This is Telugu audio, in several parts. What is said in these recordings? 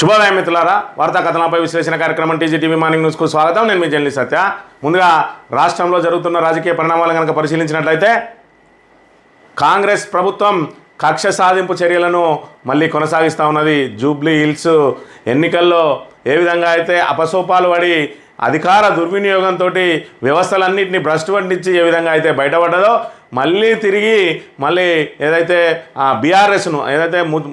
శుభోదయం మిత్రులారా వార్తా కథనాలపై విశ్లేషణ కార్యక్రమం టీజీటీవీ మార్నింగ్ న్యూస్కు స్వాగతం. నేను మీ జర్నలిస్ట్ సత్య. ముందుగా రాష్ట్రంలో జరుగుతున్న రాజకీయ పరిణామాలు కనుక పరిశీలించినట్లయితే కాంగ్రెస్ ప్రభుత్వం కక్ష సాధింపు చర్యలను మళ్ళీ కొనసాగిస్తూ ఉన్నది. జూబ్లీ హిల్స్ ఎన్నికల్లో ఏ విధంగా అయితే అపసోపాలు పడి అధికార దుర్వినియోగంతో వ్యవస్థలన్నింటినీ భ్రష్టు పండించి ఏ విధంగా అయితే బయటపడ్డదో మళ్ళీ తిరిగి మళ్ళీ ఏదైతే బీఆర్ఎస్ను ఏదైతే ము-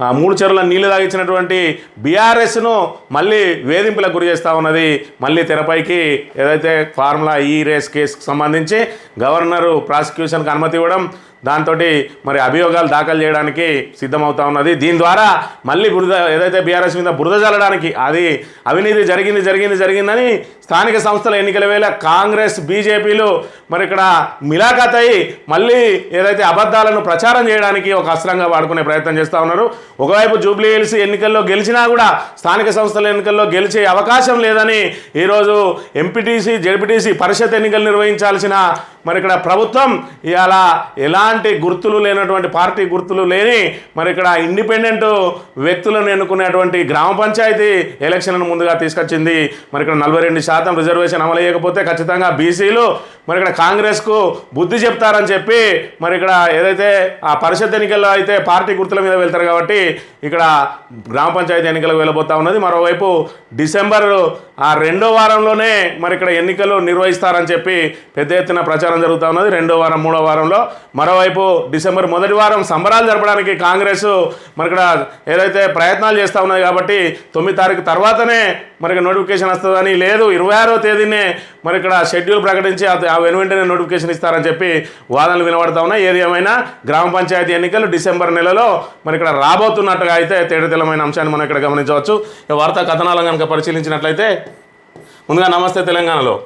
మూడు చెరువుల నీళ్ళు తాగించినటువంటి బీఆర్ఎస్ను మళ్ళీ వేధింపులకు గురి చేస్తూ ఉన్నది. మళ్ళీ తెరపైకి ఏదైతే ఫార్ములా ఈ రేస్ కేసుకు సంబంధించి గవర్నరు ప్రాసిక్యూషన్కి అనుమతి ఇవ్వడం దాంతో మరి అభియోగాలు దాఖలు చేయడానికి సిద్ధమవుతా ఉన్నది. దీని ద్వారా మళ్ళీ బురద ఏదైతే బీఆర్ఎస్ మీద బురద చల్లడానికి అది అవినీతి జరిగింది జరిగింది జరిగిందని స్థానిక సంస్థల ఎన్నికల వేళ కాంగ్రెస్ బీజేపీలు మరి ఇక్కడ మిలాఖత్ అయి మళ్ళీ ఏదైతే అబద్ధాలను ప్రచారం చేయడానికి ఒక అస్త్రంగా వాడుకునే ప్రయత్నం చేస్తూ ఉన్నారు. ఒకవైపు జూబ్లీ హిల్స్ ఎన్నికల్లో గెలిచినా కూడా స్థానిక సంస్థల ఎన్నికల్లో గెలిచే అవకాశం లేదని ఈరోజు ఎంపీటీసీ జెడ్పీటీసీ పరిషత్ ఎన్నికలు నిర్వహించాల్సిన మరి ఇక్కడ ప్రభుత్వం ఇవాళ ఎలాంటి గుర్తులు లేనటువంటి పార్టీ గుర్తులు లేని మరి ఇక్కడ ఇండిపెండెంట్ వ్యక్తులను ఎన్నుకునేటువంటి గ్రామ పంచాయతీ ఎలక్షన్లను ముందుగా తీసుకొచ్చింది. మరి ఇక్కడ నలభై రెండు శాతం రిజర్వేషన్ అమలు చేయకపోతే ఖచ్చితంగా బీసీలు మరి ఇక్కడ కాంగ్రెస్కు బుద్ధి చెప్తారని చెప్పి మరి ఇక్కడ ఏదైతే ఆ పరిషత్ ఎన్నికల్లో అయితే పార్టీ గుర్తుల మీద వెళ్తారు కాబట్టి ఇక్కడ గ్రామ పంచాయతీ ఎన్నికలకు వెళ్ళబోతా ఉన్నది. మరోవైపు డిసెంబర్ ఆ రెండో వారంలోనే మరి ఇక్కడ ఎన్నికలు నిర్వహిస్తారని చెప్పి పెద్ద ఎత్తున ప్రచారం జరుగుతూ ఉన్నది. రెండో వారం మూడో వారంలో మరో మరోవైపు డిసెంబర్ మొదటి వారం సంబరాలు జరపడానికి కాంగ్రెస్ మరి ఇక్కడ ఏదైతే ప్రయత్నాలు చేస్తూ ఉన్నది కాబట్టి తొమ్మిది తారీఖు తర్వాతనే మరి నోటిఫికేషన్ వస్తుందని లేదు. ఇరవై ఆరో తేదీనే మరి ఇక్కడ షెడ్యూల్ ప్రకటించి ఆ- వెను వెంటనే నోటిఫికేషన్ ఇస్తారని చెప్పి వాదనలు వినబడతా ఉన్నాయి. ఏది ఏమైనా గ్రామ పంచాయతీ ఎన్నికలు డిసెంబర్ నెలలో మరి ఇక్కడ రాబోతున్నట్టుగా అయితే తేడతెలమైన అంశాన్ని మనం ఇక్కడ గమనించవచ్చు. వార్తా కథనాలను కనుక పరిశీలించినట్లయితే ముందుగా నమస్తే తెలంగాణలో.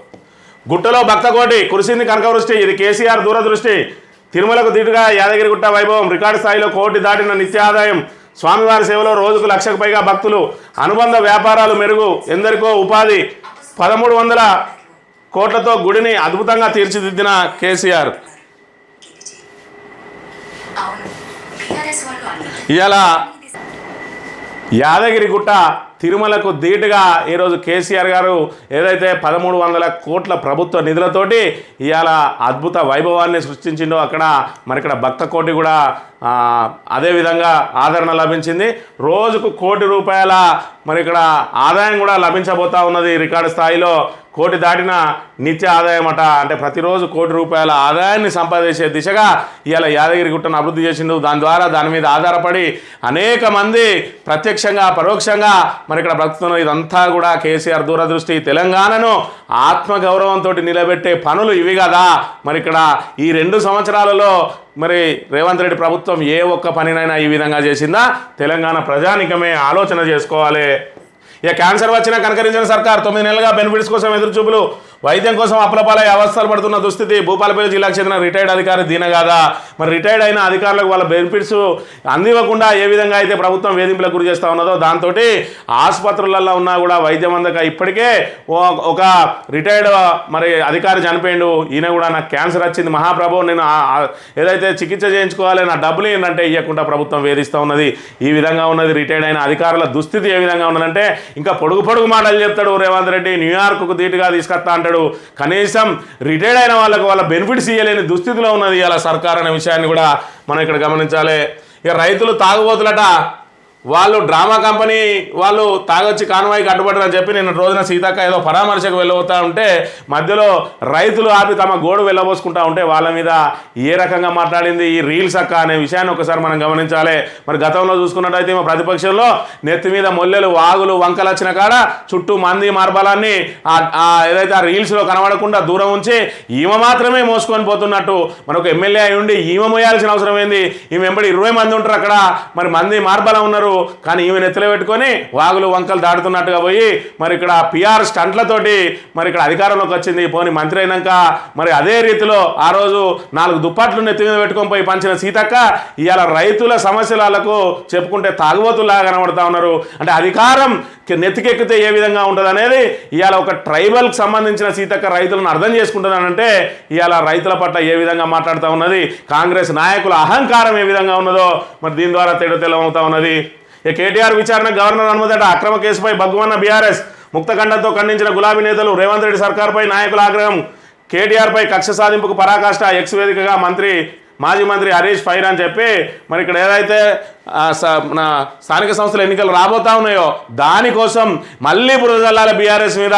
గుట్టలో భక్తకోటి కురిసింది కనకవృష్టి. ఇది కేసీఆర్ దూరదృష్టి. తిరుమలకు దీటుగా యాదగిరిగుట్ట వైభవం రికార్డు స్థాయిలో కోటి దాటిన నిత్య ఆదాయం స్వామివారి సేవలో రోజుకు లక్షకు పైగా భక్తులు. అనుబంధ వ్యాపారాలు మెరుగు. ఎందరికో ఉపాధి. పదమూడు వందల కోట్లతో గుడిని అద్భుతంగా తీర్చిదిద్దిన కేసీఆర్. ఇవాళ యాదగిరిగుట్ట తిరుమలకు ధీటుగా ఈరోజు కేసీఆర్ గారు ఏదైతే పదమూడు వందల కోట్ల ప్రభుత్వ నిధులతోటి ఇవాళ అద్భుత వైభవాన్ని సృష్టించిండో అక్కడ మరి ఇక్కడ భక్త కోటి కూడా అదేవిధంగా ఆదరణ లభించింది. రోజుకు కోటి రూపాయల మరి ఇక్కడ ఆదాయం కూడా లభించబోతా ఉన్నది రికార్డు స్థాయిలో. కోటి దాటిన నిత్య ఆదాయం అట. అంటే ప్రతిరోజు కోటి రూపాయల ఆదాయాన్ని సంపాదించే దిశగా ఇవాళ యాదగిరి గుట్టను అభివృద్ధి చేసిండు. దాని ద్వారా దాని మీద ఆధారపడి అనేక మంది ప్రత్యక్షంగా పరోక్షంగా మరి ఇక్కడ బ్రతుకుతున్న ఇదంతా కూడా కేసీఆర్ దూరదృష్టి. తెలంగాణను ఆత్మగౌరవంతో నిలబెట్టే పనులు ఇవి కదా. మరి ఇక్కడ ఈ రెండు సంవత్సరాలలో మరి రేవంత్ రెడ్డి ప్రభుత్వం ఏ ఒక్క పనినైనా ఈ విధంగా చేసిందా? తెలంగాణ ప్రజానికమే ఆలోచన చేసుకోవాలి. ఇక క్యాన్సర్ వచ్చినా కనకరించిన సర్కార్ తొమ్మిది నెలలుగా బెనిఫిట్స్ కోసం ఎదురుచూపులు. వైద్యం కోసం అప్లపాలై అవస్థలు పడుతున్న దుస్థితి. భూపాలపల్లి జిల్లాకు చెందిన రిటైర్డ్ అధికారి దీనగాదా మరి రిటైర్డ్ అయిన అధికారులకు వాళ్ళ బెనిఫిట్స్ అందివ్వకుండా ఏ విధంగా అయితే ప్రభుత్వం వేధింపులకు గురి చేస్తూ ఉన్నదో దాంతో ఆసుపత్రులలో ఉన్నా కూడా వైద్యం అందక ఇప్పటికే ఓ- ఒక రిటైర్డ్ మరి అధికారి చనిపోయిండు. ఈయన కూడా నాకు క్యాన్సర్ వచ్చింది. మహాప్రభు నేను ఏదైతే చికిత్స చేయించుకోవాలి నా డబ్బులు ఏంటంటే ఇవ్వకుండా ప్రభుత్వం వేధిస్తూ ఉన్నది. ఈ విధంగా ఉన్నది. రిటైర్డ్ అయిన అధికారుల దుస్థితి ఏ విధంగా ఉన్నదంటే ఇంకా పొడుగు పొడుగు మాటలు చెప్తాడు రేవంత్ రెడ్డి. న్యూయార్క్కు ధీటుగా తీసుకొస్తా అంటాడు. కనీసం రిటైర్డ్ అయిన వాళ్ళకు వాళ్ళ బెనిఫిట్స్ ఇవ్వలేని దుస్థితిలో ఉన్నది ఇలా సర్కార్ అనే విషయాన్ని కూడా మనం ఇక్కడ గమనించాలి. ఇక రైతులు తాగుబోతులట. వాళ్ళు డ్రామా కంపెనీ వాళ్ళు తాగొచ్చి కాన్వాయికి అడ్డుపడ్డారని చెప్పి నేను రోజున సీతక్క ఏదో పరామర్శకు వెళ్ళబోతా ఉంటే మధ్యలో రైతులు ఆపి తమ గోడు వెళ్ళబోసుకుంటా ఉంటే వాళ్ళ మీద ఏ రకంగా మాట్లాడింది ఈ రీల్స్ అక్క అనే విషయాన్ని ఒకసారి మనం గమనించాలి. మరి గతంలో చూసుకున్నట్టయితే మా ప్రతిపక్షంలో నెత్తి మీద మొల్లెలు వాగులు వంకలు వచ్చిన కాడ చుట్టూ మంది మార్బలాన్ని ఏదైతే ఆ రీల్స్లో కనబడకుండా దూరం ఉంచి ఈమె మాత్రమే మోసుకొని పోతున్నట్టు మనకు ఎమ్మెల్యే అయి ఉండి ఈమె మోయాల్సిన అవసరం ఏంది? ఈమె వెంబడి ఇరవై మంది ఉంటారు అక్కడ. మరి మంది మార్బలం ఉన్నారు. కానీ ఈమె నెత్తిలో పెట్టుకొని వాగులు వంకలు దాటుతున్నట్టుగా పోయి మరి ఇక్కడ పిఆర్ స్టంట్లతోటి మరి ఇక్కడ అధికారంలోకి వచ్చింది. పోని మంత్రి అయినాక మరి అదే రీతిలో ఆ రోజు నాలుగు దుప్పట్లు నెత్తి మీద పెట్టుకొని పోయి పంచిన సీతక్క ఇవాళ రైతుల సమస్యలకు చెప్పుకుంటే తాగుబోతులాగా కనబడతా ఉన్నారు. అంటే అధికారం నెత్తికెక్కితే ఏ విధంగా ఉంటుంది అనేది ఇవాళ ఒక ట్రైబల్కి సంబంధించిన సీతక్క రైతులను అర్థం చేసుకుంటుందనంటే ఇవాళ రైతుల పట్ల ఏ విధంగా మాట్లాడుతూ ఉన్నది? కాంగ్రెస్ నాయకుల అహంకారం ఏ విధంగా ఉన్నదో మరి దీని ద్వారా తేడా తెలమవుతా ఉన్నది? ఇక కేటీఆర్ విచారణ గవర్నర్ అనుమతి అక్రమ కేసుపై బగ్గుమన్న బీఆర్ఎస్ ముక్తఖండంతో ఖండించిన గులాబీ నేతలు రేవంత్ రెడ్డి సర్కార్పై నాయకుల ఆగ్రహం. కేటీఆర్పై కక్ష సాధింపుకు పరాకాష్ట ఎక్స్ వేదికగా మంత్రి మాజీ మంత్రి హరీష్ ఫైర్ అని చెప్పి మరి ఇక్కడ ఏదైతే మన స్థానిక సంస్థల ఎన్నికలు రాబోతా ఉన్నాయో దానికోసం మళ్ళీ బురదల్లాల బీఆర్ఎస్ మీద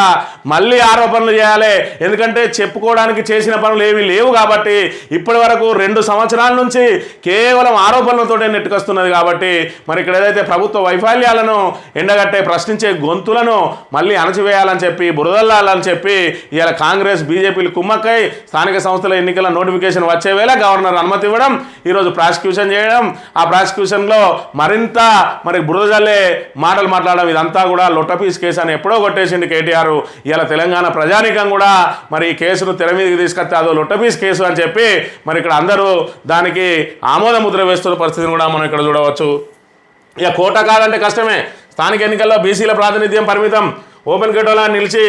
మళ్ళీ ఆరోపణలు చేయాలి. ఎందుకంటే చెప్పుకోవడానికి చేసిన పనులు ఏమీ లేవు కాబట్టి ఇప్పటి వరకు రెండు సంవత్సరాల నుంచి కేవలం ఆరోపణలతోటే నెట్టుకొస్తున్నది కాబట్టి మరి ఇక్కడ ఏదైతే ప్రభుత్వ వైఫల్యాలను ఎండగట్టే ప్రశ్నించే గొంతులను మళ్ళీ అణచివేయాలని చెప్పి బురదల్లాలని చెప్పి ఇవాళ కాంగ్రెస్ బీజేపీలు కుమ్మక్కై స్థానిక సంస్థల ఎన్నికల నోటిఫికేషన్ వచ్చే వేళ గవర్నర్ అనుమతి ఇవ్వడం ఈరోజు ప్రాసిక్యూషన్ చేయడం. ఆ ప్రాసిక్యూషన్లో మరింత మరి బురదజల్లే మాటలు మాట్లాడడం ఇదంతా కూడా లొట్టపీస్ కేసు అని ఎప్పుడో కొట్టేసింది కేటీఆర్. ఇలా తెలంగాణ ప్రజానికం కూడా మరి ఈ కేసును తెర మీదకి తీసుకొస్తే అదో లొట్టపీస్ కేసు అని చెప్పి మరి ఇక్కడ అందరూ దానికి ఆమోద ముద్ర వేస్తున్న పరిస్థితిని కూడా మనం ఇక్కడ చూడవచ్చు. ఇక కోట కాదంటే కష్టమే. స్థానిక ఎన్నికల్లో బీసీల ప్రాతినిధ్యం పరిమితం. ఓపెన్ గేటోలా నిలిచి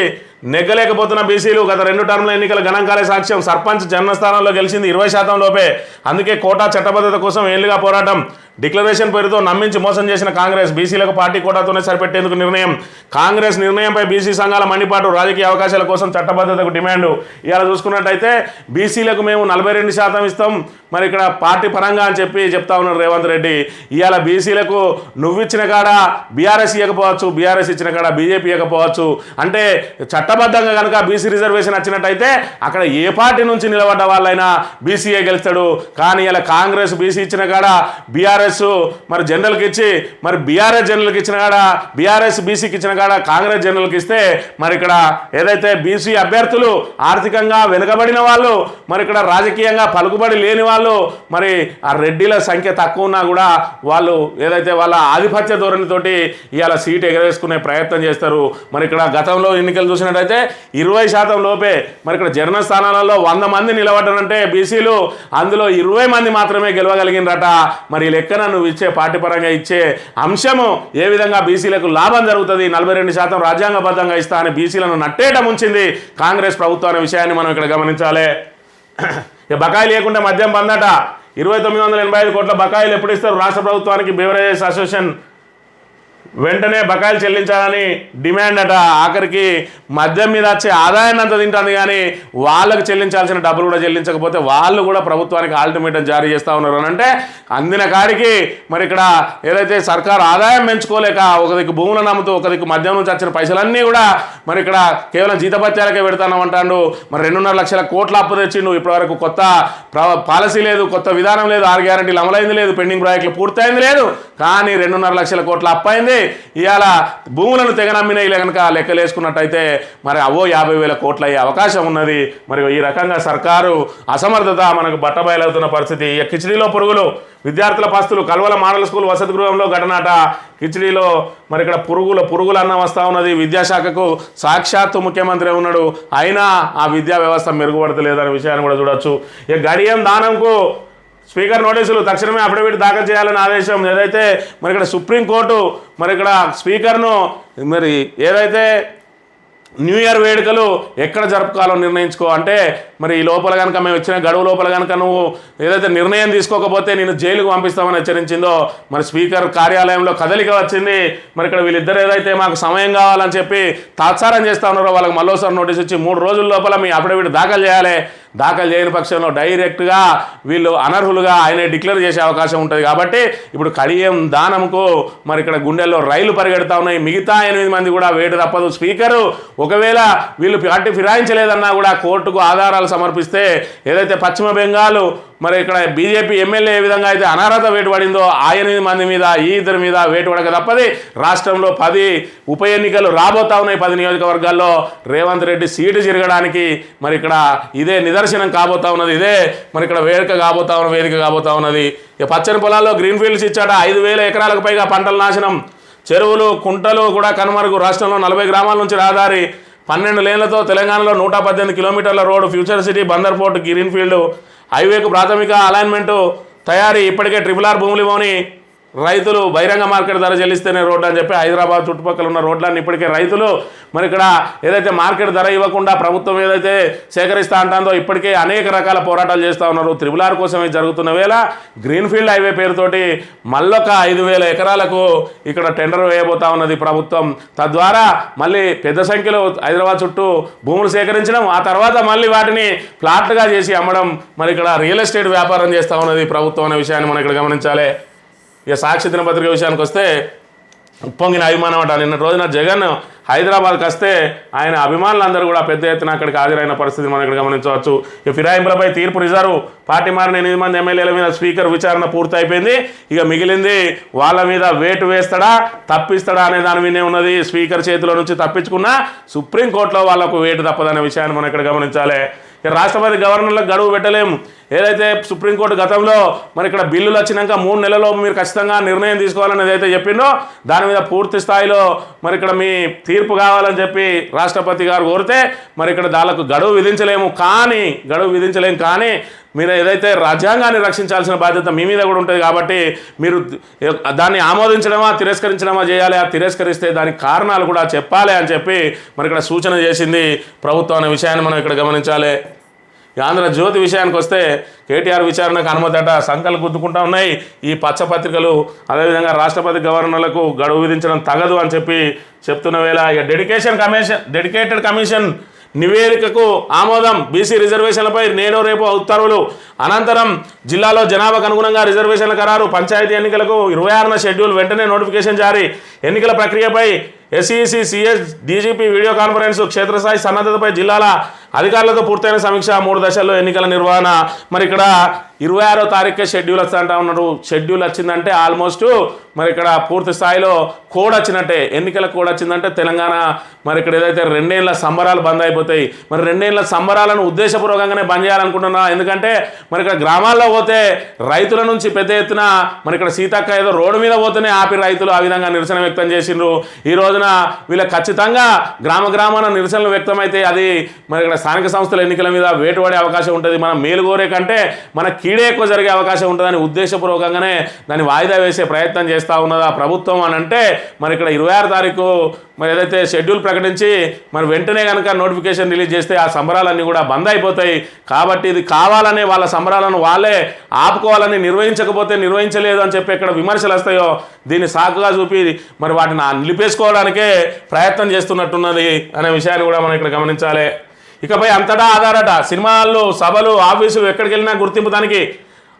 నెగ్గలేకపోతున్న బీసీలు గత రెండు టర్మ్ల ఎన్నికల గణాంకాలే సాక్ష్యం. సర్పంచ్ జన్మస్థానంలో గెలిచింది ఇరవై శాతం లోపే. అందుకే కోటా చట్టబద్ధత కోసం ఏళ్ళుగా పోరాటం. డిక్లరేషన్ పేరుతో నమ్మించి మోసం చేసిన కాంగ్రెస్ బీసీలకు పార్టీ కోటాతోనే సరిపెట్టేందుకు నిర్ణయం. కాంగ్రెస్ నిర్ణయంపై బీసీ సంఘాల మండిపాటు రాజకీయ అవకాశాల కోసం చట్టబద్ధతకు డిమాండ్. ఇలా చూసుకున్నట్టయితే బీసీలకు మేము నలభై రెండు శాతం ఇస్తాం. మరి ఇక్కడ పార్టీ పరంగా అని చెప్పి చెప్తా ఉన్నారు రేవంత్ రెడ్డి. ఇవాళ బీసీలకు నువ్వు ఇచ్చిన కాడ బీఆర్ఎస్ ఇవ్వకపోవచ్చు బీఆర్ఎస్ ఇచ్చిన కాడ బీజేపీ ఇవ్వకపోవచ్చు అంటే చట్ట చట్టబద్ధంగా కనుక బీసీ రిజర్వేషన్ వచ్చినట్టయితే అక్కడ ఏ పార్టీ నుంచి నిలబడ్డ వాళ్ళైనా బీసీఏ గెలుస్తాడు. కానీ ఇలా కాంగ్రెస్ బీసీ ఇచ్చిన కాడ బీఆర్ఎస్ మరి జనరల్కి ఇచ్చి మరి బీఆర్ఎస్ జనరల్కి ఇచ్చిన కాడ బీఆర్ఎస్ బీసీకి ఇచ్చిన కాడ కాంగ్రెస్ జనరల్కి ఇస్తే మరి ఇక్కడ ఏదైతే బీసీ అభ్యర్థులు ఆర్థికంగా వెనుకబడిన వాళ్ళు మరి ఇక్కడ రాజకీయంగా పలుకుబడి లేని వాళ్ళు మరి ఆ రెడ్డిల సంఖ్య తక్కువ ఉన్నా కూడా వాళ్ళు ఏదైతే వాళ్ళ ఆధిపత్య ధోరణితోటి ఇవాళ సీట్ ఎగరేసుకునే ప్రయత్నం చేస్తారు. మరి ఇక్కడ గతంలో ఎన్నికలు చూసిన చూసినట్టయితే ఇరవై శాతం లోపే మరి ఇక్కడ జన స్థానాలలో వంద మంది నిలబడ్డారంటే బీసీలు అందులో ఇరవై మంది మాత్రమే గెలవగలిగినరట. మరి లెక్కన నువ్వు ఇచ్చే పార్టీపరంగా ఇచ్చే అంశము ఏ విధంగా బీసీలకు లాభం జరుగుతుంది? నలభై రెండు శాతం రాజ్యాంగబద్ధంగా ఇస్తా అని బీసీలను నట్టేట ముంచింది కాంగ్రెస్ ప్రభుత్వం అనే విషయాన్ని మనం ఇక్కడ గమనించాలి. ఇక బకాయి లేకుండా మద్యం బందట. ఇరవై తొమ్మిది వందల ఎనభై ఐదు కోట్ల బకాయిలు ఎప్పుడు ఇస్తారు? రాష్ట్ర ప్రభుత్వానికి బెవరేజెస్ అసోసియేషన్ వెంటనే బకాయిలు చెల్లించాలని డిమాండ్ అట. ఆఖరికి మద్యం మీద వచ్చే ఆదాయాన్ని అంత తింటుంది కానీ వాళ్ళకు చెల్లించాల్సిన డబ్బులు కూడా చెల్లించకపోతే వాళ్ళు కూడా ప్రభుత్వానికి ఆల్టిమేటం జారీ చేస్తూ ఉన్నారు అని అంటే అందిన కాడికి మరి ఇక్కడ ఏదైతే సర్కారు ఆదాయం పెంచుకోలేక ఒక దిక్కు భూములను నమ్ముతూ ఒక దిక్కు మద్యం నుంచి వచ్చిన పైసలన్నీ కూడా మరి ఇక్కడ కేవలం జీతపత్యాలకే పెడతానమంటాడు మరి రెండున్నర లక్షల కోట్ల అప్పు తెచ్చిండు. ఇప్పటివరకు కొత్త ప్ర- పాలసీ లేదు కొత్త విధానం లేదు ఆరు గ్యారంటీలు అమలైంది లేదు పెండింగ్ ప్రాజెక్టులు పూర్తయింది లేదు. కానీ రెండున్నర లక్షల కోట్ల అప్పు అయింది ఇవాళ భూములను తెగనమ్మిన కనుక లెక్కలేసుకున్నట్టయితే మరి అవో యాభై వేల కోట్లు అయ్యే అవకాశం ఉన్నది. మరి ఈ రకంగా సర్కారు అసమర్థత మనకు బట్టబయలవుతున్న పరిస్థితి. ఇక కిచిడీలో పురుగులు. విద్యార్థుల పస్తులు. కల్వల మోడల్ స్కూల్ వసతి గృహంలో ఘటనాట. కిచిడీలో మరి ఇక్కడ పురుగుల పురుగులు అన్న వస్తూ ఉన్నది. విద్యాశాఖకు సాక్షాత్తు ముఖ్యమంత్రి ఉన్నాడు. అయినా ఆ విద్యా వ్యవస్థ మెరుగుపడతలేదనే విషయాన్ని కూడా చూడొచ్చు. ఇక గడియం దానంకు స్పీకర్ నోటీసులు తక్షణమే అఫిడవిట్ దాఖలు చేయాలని ఆదేశం. ఏదైతే మరి ఇక్కడ సుప్రీంకోర్టు మరి ఇక్కడ స్పీకర్ను మరి ఏదైతే న్యూ ఇయర్ వేడుకలు ఎక్కడ జరుపుకోవాలో నిర్ణయించుకో అంటే మరి ఈ లోపల కనుక మేము ఇచ్చిన గడువు లోపల కనుక నువ్వు ఏదైతే నిర్ణయం తీసుకోకపోతే నేను జైలుకు పంపిస్తామని హెచ్చరించిందో మరి స్పీకర్ కార్యాలయంలో కదలిక వచ్చింది మరి ఇక్కడ వీళ్ళిద్దరు ఏదైతే మాకు సమయం కావాలని చెప్పి తాత్సారం చేస్తా ఉన్నారో వాళ్ళకి మళ్ళోసారి నోటీస్ ఇచ్చి మూడు రోజుల లోపల మీ అఫిడవిట్ దాఖలు చేయాలి. దాఖలు చేయని పక్షంలో డైరెక్ట్గా వీళ్ళు అనర్హులుగా ఆయనే డిక్లేర్ చేసే అవకాశం ఉంటుంది కాబట్టి ఇప్పుడు కడియం దానంకు మరి ఇక్కడ గుండెల్లో రైలు పరిగెడతా ఉన్నాయి. మిగతా ఎనిమిది మంది కూడా వేటు తప్పదు. స్పీకరు ఒకవేళ వీళ్ళు పార్టీ ఫిరాయించలేదన్నా కూడా కోర్టుకు ఆధారాలు సమర్పిస్తే ఏదైతే పశ్చిమ బెంగాల్ మరి ఇక్కడ బీజేపీ ఎమ్మెల్యే ఏ విధంగా అయితే అనర్హత వేటు పడిందో ఆ ఎనిమిది మంది మీద ఈ ఇద్దరి మీద వేటు పడక తప్పది. రాష్ట్రంలో పది ఉప ఎన్నికలు రాబోతా ఉన్నాయి పది నియోజకవర్గాల్లో. రేవంత్ రెడ్డి సీటు తిరగడానికి మరి ఇక్కడ ఇదే నిదర్శనం కాబోతా ఉన్నది. ఇదే మరి ఇక్కడ వేదిక కాబోతా ఉన్న వేదిక కాబోతా ఉన్నది. ఇక పచ్చని పొలాల్లో గ్రీన్ ఫీల్డ్స్ ఇచ్చాడ ఐదు వేల ఎకరాలకు పైగా పంటల నాశనం. చెరువులు కుంటలు కూడా కనుమరుగు. రాష్ట్రంలో నలభై గ్రామాల నుంచి రహదారి పన్నెండు లేన్లతో తెలంగాణలో నూట పద్దెనిమిది కిలోమీటర్ల road. Future city Bandar port green field. హైవేకు ప్రాథమిక అలైన్మెంటు తయారీ ఇప్పటికే ట్రిపుల్ ఆర్ భూములు ఇవ్వని రైతులు బహిరంగ మార్కెట్ ధర చెల్లిస్తేనే రోడ్లు అని చెప్పి హైదరాబాద్ చుట్టుపక్కల ఉన్న రోడ్లన్నీ ఇప్పటికే రైతులు మరి ఇక్కడ ఏదైతే మార్కెట్ ధర ఇవ్వకుండా ప్రభుత్వం ఏదైతే సేకరిస్తా అంటుందో ఇప్పటికే అనేక రకాల పోరాటాలు చేస్తూ ఉన్నారు. త్రిబులార్ కోసమే జరుగుతున్న వేళ గ్రీన్ఫీల్డ్ హైవే పేరుతోటి మళ్ళొక ఐదు వేల ఎకరాలకు ఇక్కడ టెండర్ వేయబోతా ఉన్నది ప్రభుత్వం. తద్వారా మళ్ళీ పెద్ద సంఖ్యలో హైదరాబాద్ చుట్టూ భూములు సేకరించడం ఆ తర్వాత మళ్ళీ వాటిని ఫ్లాట్గా చేసి అమ్మడం మరి ఇక్కడ రియల్ ఎస్టేట్ వ్యాపారం చేస్తూ ఉన్నది ప్రభుత్వం అనే విషయాన్ని మనం ఇక్కడ గమనించాలి. ఇక సాక్షి దినపత్రిక విషయానికి వస్తే ఉప్పొంగిన అభిమానం అంట నిన్న రోజున జగన్ హైదరాబాద్కి వస్తే ఆయన అభిమానులందరూ కూడా పెద్ద ఎత్తున అక్కడికి హాజరైన పరిస్థితి మనం ఇక్కడ గమనించవచ్చు. ఇక ఫిరాయింపులపై తీర్పు రిజర్వ్ పార్టీ మారిన ఎనిమిది మంది ఎమ్మెల్యేల మీద స్పీకర్ విచారణ పూర్తయిపోయింది. ఇక మిగిలింది వాళ్ళ మీద వేటు వేస్తాడా తప్పిస్తాడా అనే దాని మీదే ఉన్నది స్పీకర్ చేతిలో నుంచి తప్పించుకున్నా సుప్రీంకోర్టులో వాళ్ళకు వేటు తప్పదనే విషయాన్ని మనం ఇక్కడ గమనించాలి. రాష్ట్రపతి గవర్నర్లకు గడువు పెట్టలేము. ఏదైతే సుప్రీంకోర్టు గతంలో మరి ఇక్కడ బిల్లులు వచ్చినాక మూడు నెలల్లో మీరు ఖచ్చితంగా నిర్ణయం తీసుకోవాలని ఏదైతే చెప్పిండో దాని మీద పూర్తి స్థాయిలో మరి ఇక్కడ మీ తీర్పు కావాలని చెప్పి రాష్ట్రపతి గారు కోరితే మరి ఇక్కడ దానికి గడువు విధించలేము. కానీ గడువు విధించలేము కానీ మీరు ఏదైతే రాజ్యాంగాన్ని రక్షించాల్సిన బాధ్యత మీ మీద కూడా ఉంటుంది కాబట్టి మీరు దాన్ని ఆమోదించడమా తిరస్కరించడమా చేయాలి ఆ తిరస్కరిస్తే దానికి కారణాలు కూడా చెప్పాలి అని చెప్పి మరి ఇక్కడ సూచన చేసింది ప్రభుత్వం అనే విషయాన్ని మనం ఇక్కడ గమనించాలి. ఆంధ్రజ్యోతి ఆంధ్ర జ్యోతి విషయానికి వస్తే కేటీఆర్ విచారణకు అనుమతట సంకలు గుద్దుకుంటా ఉన్నాయి. ఈ పచ్చ పత్రికలు అదేవిధంగా రాష్ట్రపతి గవర్నర్లకు గడువు విధించడం తగదు అని చెప్పి చెప్తున్న వేళ ఇక డెడికేషన్ కమిషన్ డెడికేటెడ్ కమిషన్ నివేదికకు ఆమోదం బీసీ రిజర్వేషన్లపై నేడు రేపు ఉత్తర్వులు. అనంతరం జిల్లాలో జనాభాకు అనుగుణంగా రిజర్వేషన్ల ఖరారు పంచాయతీ ఎన్నికలకు ఇరవై ఆరున షెడ్యూల్ వెంటనే నోటిఫికేషన్ జారీ. ఎన్నికల ప్రక్రియపై SEC CS DGP video conference క్షేత్రస్థాయి సన్నద్ధతపై జిల్లాల అధికారులతో పూర్తయిన సమీక్ష మూడు దశల్లో ఎన్నికల నిర్వహణ. మరి ఇక్కడ ఇరవై ఆరో తారీఖే షెడ్యూల్ వస్తుంటా ఉన్నారు షెడ్యూల్ వచ్చిందంటే ఆల్మోస్ట్ మరి ఇక్కడ పూర్తి స్థాయిలో కోడ్ వచ్చినట్టే. ఎన్నికల కోడ్ వచ్చిందంటే తెలంగాణ మరి ఇక్కడ ఏదైతే రెండేళ్ళ సంబరాలు బంద్ అయిపోతాయి. మరి రెండేళ్ళ సంబరాలను ఉద్దేశపూర్వకంగానే బంద్ చేయాలనుకుంటున్నా. ఎందుకంటే మరి ఇక్కడ గ్రామాల్లో పోతే రైతుల నుంచి పెద్ద ఎత్తున మరి ఇక్కడ సీతక్క ఏదో రోడ్డు మీద పోతేనే ఆపి రైతులు ఆ విధంగా నిరసన వ్యక్తం చేసిండ్రు. ఈ రోజున వీళ్ళ ఖచ్చితంగా గ్రామ గ్రామాన నిరసనలు వ్యక్తమైతే అది మరి ఇక్కడ స్థానిక సంస్థల ఎన్నికల మీద వేటుపడే అవకాశం ఉంటుంది. మనం మేలు కోరే కంటే మన కీడే ఎక్కువ జరిగే అవకాశం ఉంటుందని ఉద్దేశపూర్వకంగానే దాన్ని వాయిదా వేసే ప్రయత్నం చేస్తూ ఉన్నదా ప్రభుత్వం అని అంటే మరి ఇక్కడ ఇరవై ఆరు తారీఖు మరి ఏదైతే షెడ్యూల్ ప్రకటించి మరి వెంటనే కనుక నోటిఫికేషన్ రిలీజ్ చేస్తే ఆ సంబరాలన్నీ కూడా బంద్ అయిపోతాయి. కాబట్టి ఇది కావాలనే వాళ్ళ సంబరాలను వాళ్ళే ఆపుకోవాలని నిర్వహించకపోతే నిర్వహించలేదు అని చెప్పి ఇక్కడ విమర్శలు వస్తాయో దీన్ని సాకుగా చూపి మరి వాటిని నిలిపేసుకోవడానికే ప్రయత్నం చేస్తున్నట్టున్నది అనే విషయాన్ని కూడా మనం ఇక్కడ గమనించాలి. ఇకపై అంతటా ఆధారట. సినిమాల్లో సభలు ఆఫీసులు ఎక్కడికి వెళ్ళినా గుర్తింపు దానికి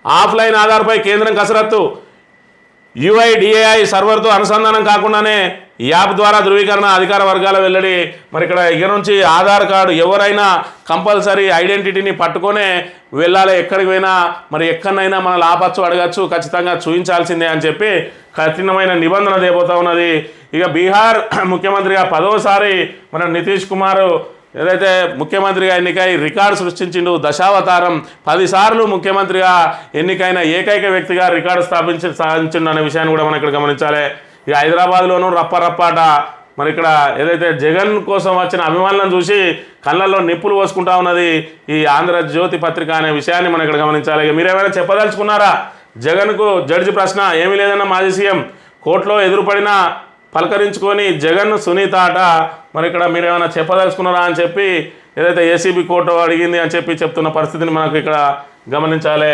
ఆఫ్లైన్ ఆధార్పై కేంద్రం కసరత్తు. యుఐడిఏఐ సర్వర్తో అనుసంధానం కాకుండానే యాప్ ద్వారా ధృవీకరణ అధికార వర్గాల వెల్లడి. మరి ఇక్కడ ఇక నుంచి ఆధార్ కార్డు ఎవరైనా కంపల్సరీ ఐడెంటిటీని పట్టుకొనే వెళ్ళాలి. ఎక్కడికి పోయినా మరి ఎక్కడైనా మనల్ని ఆపచ్చు అడగచ్చు ఖచ్చితంగా చూపించాల్సిందే అని చెప్పి కఠినమైన నిబంధన దేపోతా ఉన్నది. ఇక బీహార్ ముఖ్యమంత్రిగా పదోసారి మన నితీష్ కుమార్ ఏదైతే ముఖ్యమంత్రిగా ఎన్నికై రికార్డు సృష్టించిండు దశావతారం పదిసార్లు ముఖ్యమంత్రిగా ఎన్నికైన ఏకైక వ్యక్తిగా రికార్డు స్థాపించి సాధించిండు అనే విషయాన్ని కూడా మనం ఇక్కడ గమనించాలి. ఇక హైదరాబాద్లోనూ రప్పరప్పాట. మరి ఇక్కడ ఏదైతే జగన్ కోసం వచ్చిన అభిమానులను చూసి కళ్ళల్లో నిప్పులు పోసుకుంటా ఉన్నది ఈ ఆంధ్ర జ్యోతి పత్రిక అనే విషయాన్ని మనం ఇక్కడ గమనించాలి. ఇక మీరేమైనా చెప్పదలుచుకున్నారా? జగన్కు జడ్జి ప్రశ్న ఏమీ లేదన్న మాజీ సీఎం కోర్టులో ఎదురుపడిన పలకరించుకొని జగన్ సునీత ఆట మరి ఇక్కడ మీరు ఏమైనా చెప్పదలుచుకున్నారా అని చెప్పి ఏదైతే ఏసీబీ కోర్టు అడిగింది అని చెప్పి చెప్తున్న పరిస్థితిని మనకు ఇక్కడ గమనించాలి.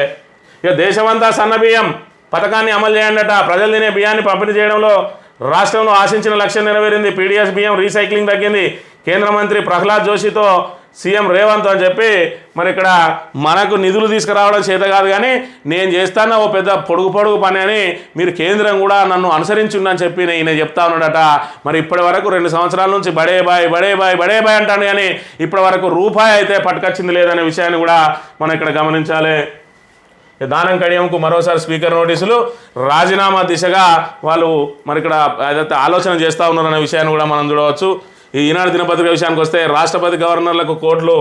ఇక దేశమంతా సన్న బియ్యం పథకాన్ని అమలు చేయండట. ప్రజలు తినే బియ్యాన్ని పంపిణీ చేయడంలో రాష్ట్రంలో ఆశించిన లక్ష్యం నెరవేరింది. పీడిఎస్ బియ్యం రీసైక్లింగ్ తగ్గింది. కేంద్ర మంత్రి ప్రహ్లాద్ జోషితో సీఎం రేవంత్ అని చెప్పి మరి ఇక్కడ మనకు నిధులు తీసుకురావడం చేత కాదు కానీ నేను చేస్తాను ఓ పెద్ద పొడుగు పొడుగు పని అని మీరు కేంద్రం కూడా నన్ను అనుసరించుండని చెప్పి ఈయన చెప్తా ఉన్నాడట. మరి ఇప్పటి వరకు రెండు సంవత్సరాల నుంచి బడే బాయ్ బడే బాయ్ బడే బాయ్ అంటాను కానీ ఇప్పటి వరకు రూపాయి అయితే పట్టుకొచ్చింది లేదనే విషయాన్ని కూడా మనం ఇక్కడ గమనించాలి. దానం కడియంకు మరోసారి స్పీకర్ నోటీసులు రాజీనామా దిశగా వాళ్ళు మరి ఇక్కడ ఏదైతే ఆలోచన చేస్తూ ఉన్నారనే విషయాన్ని కూడా మనం చూడవచ్చు. ఈ ఈనాడు దినపత్రిక విషయానికి వస్తే రాష్ట్రపతి గవర్నర్లకు కోర్టులు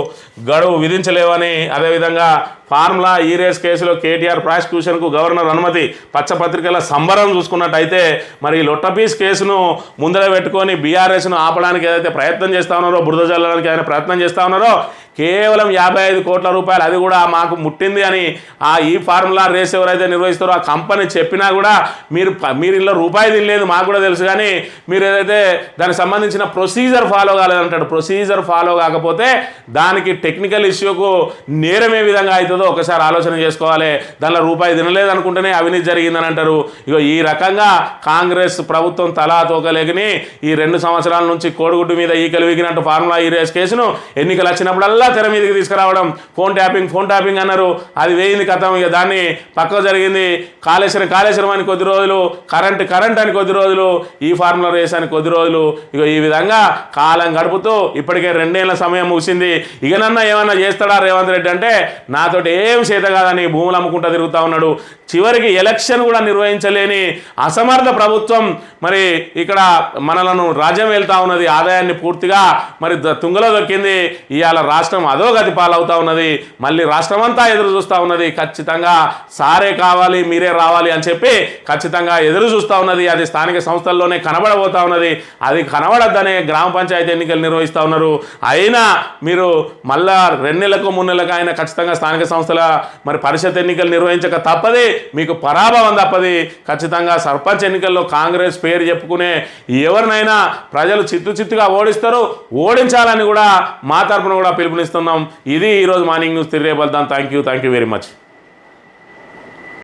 గడువు విధించలేవని అదేవిధంగా ఫార్ములా ఈ రేస్ కేసులో కేటీఆర్ ప్రాసిక్యూషన్కు గవర్నర్ అనుమతి పచ్చపత్రికల సంబరం చూసుకున్నట్టయితే మరి లొట్టపీస్ కేసును ముందర పెట్టుకొని బీఆర్ఎస్ను ఆపడానికి ఏదైతే ప్రయత్నం చేస్తా ఉన్నారో బురద జల్లడానికి ఆయన ప్రయత్నం చేస్తా ఉన్నారో కేవలం యాభై ఐదు కోట్ల రూపాయలు అది కూడా మాకు ముట్టింది అని ఆ ఈ ఫార్ములా రేస్ ఎవరైతే నిర్వహిస్తారో ఆ కంపెనీ చెప్పినా కూడా మీరు మీరు ఇంట్లో రూపాయి తినలేదు మాకు కూడా తెలుసు కానీ మీరు ఏదైతే దానికి సంబంధించిన ప్రొసీజర్ ఫాలో కాలేదంటాడు ప్రొసీజర్ ఫాలో కాకపోతే దానికి టెక్నికల్ ఇష్యూకు నేరం ఏ విధంగా అవుతుందో ఒకసారి ఆలోచన చేసుకోవాలి. దానిలో రూపాయి తినలేదు అనుకుంటేనే అవినీతి జరిగిందని అంటారు. ఇగో ఈ రకంగా కాంగ్రెస్ ప్రభుత్వం తలా తోకలేకని ఈ రెండు సంవత్సరాల నుంచి కోడిగుడ్డు మీద ఈకలు వీగినట్టు ఫార్ములా ఈ రేస్ కేసును ఎన్నికలు వచ్చినప్పుడల్లా తెర మీదకి తీసుకురావడం. ఫోన్ ట్యాపింగ్ ఫోన్ ట్యాపింగ్ అన్నారు. అది వేయింది కథం. ఇక దాన్ని పక్కకు జరిగింది. కాళేశ్వరం కాళేశ్వరం అని కొద్ది రోజులు కరెంట్ కరెంట్ అని కొద్ది రోజులు ఈ ఫార్ములా రేస్ అని కొద్ది రోజులు. ఇక ఈ విధంగా కాలం గడుపుతూ ఇప్పటికే రెండేళ్ళ సమయం ముగిసింది. ఇకనన్నా ఏమన్నా చేస్తాడా రేవంత్ రెడ్డి అంటే నాతోటి ఏం చేత కాదని భూములు అమ్ముకుంటా తిరుగుతా ఉన్నాడు. చివరికి ఎలక్షన్ కూడా నిర్వహించలేని అసమర్థ ప్రభుత్వం మరి ఇక్కడ మనలను రాజ్యం వెళ్తా ఉన్నది ఆదాయాన్ని పూర్తిగా మరి ద- తుంగలో దొక్కింది ఇవాళ రాష్ట్రం అధోగతి పాలవుతా ఉన్నది. మళ్ళీ రాష్ట్రం అంతా ఎదురు చూస్తూ ఉన్నది. ఖచ్చితంగా సారే కావాలి మీరే రావాలి అని చెప్పి ఖచ్చితంగా ఎదురు చూస్తూ ఉన్నది. అది స్థానిక సంస్థల్లోనే కనబడబోతా ఉన్నది. అది కనబడద్దనే గ్రామ పంచాయతీ ఎన్నికలు నిర్వహిస్తూ ఉన్నారు. అయినా మీరు మళ్ళా రెండు నెలలకు మూడు నెలలకు ఆయన ఖచ్చితంగా స్థానిక సంస్థల మరి పరిషత్ ఎన్నికలు నిర్వహించక తప్పది. మీకు పరాభవం తప్పది. ఖచ్చితంగా సర్పంచ్ ఎన్నికల్లో కాంగ్రెస్ పేరు చెప్పుకునే ఎవరినైనా ప్రజలు చిత్తు చిత్తుగా ఓడిస్తారు. ఓడించాలని కూడా మా తరపున కూడా పిలుపునిస్తున్నాం. ఇది ఈరోజు మార్నింగ్ న్యూస్ తిరిగే వెళ్తాం thank you thank you very much